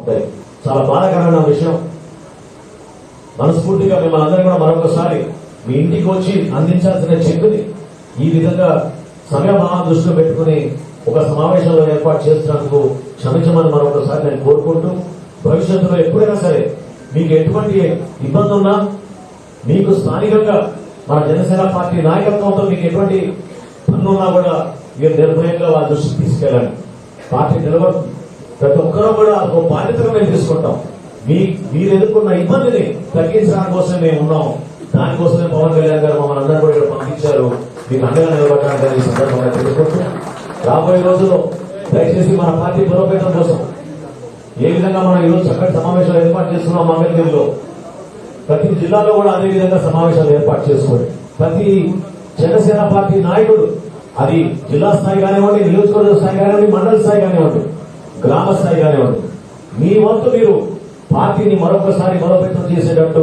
ఉంటాయి. చాలా బాధాకరమైన విషయం. మనస్ఫూర్తిగా మిమ్మల్ని అందరూ కూడా మరొకసారి మీ ఇంటికి వచ్చి అందించాల్సిన చెక్కుని ఈ విధంగా సమయభావం దృష్టిలో పెట్టుకుని ఒక సమావేశంలో ఏర్పాటు చేస్తున్నందుకు క్షమించమని మరొకసారి నేను కోరుకుంటూ భవిష్యత్తులో ఎప్పుడైనా సరే మీకు ఎటువంటి ఇబ్బంది ఉన్నా మీకు స్థానికంగా మన జనసేన పార్టీ నాయకత్వంతో మీకు ఎటువంటి పనులున్నా కూడా మీరు నిర్భయంగా వాళ్ళ దృష్టికి తీసుకెళ్ళండి. పార్టీ నిలబడుతుంది. ప్రతి ఒక్కరూ కూడా ఒక బాధ్యతగా మేము తీసుకుంటాం. మీ మీరు ఎదుర్కొన్న ఇబ్బందిని తగ్గించడానికి కోసం మేము ఉన్నాం. దానికోసమే పవన్ కళ్యాణ్ గారు మమ్మల్ని అందరూ కూడా ఇక్కడ పంపించారు. మీకు అండగా నిలబడడానికి ఈ సందర్భంగా తెలుసుకుంటూ రాబోయే రోజుల్లో దయచేసి మన పార్టీ బలోపేతం కోసం ఏ విధంగా మనం ఈరోజు చక్కటి సమావేశాలు ఏర్పాటు చేస్తున్నాం మంగళగిరిలో ప్రతి జిల్లాలో కూడా అదే విధంగా సమావేశాలు ఏర్పాటు చేసుకోండి ప్రతి జనసేన పార్టీ నాయకుడు అది జిల్లా స్థాయి కానివ్వండి నియోజకవర్గ స్థాయి కానివ్వండి మండల స్థాయి కానివ్వండి గ్రామ స్థాయి కానివ్వండి. మీ వంతు మీరు పార్టీని మరొకసారి బలోపేతం చేసేటట్టు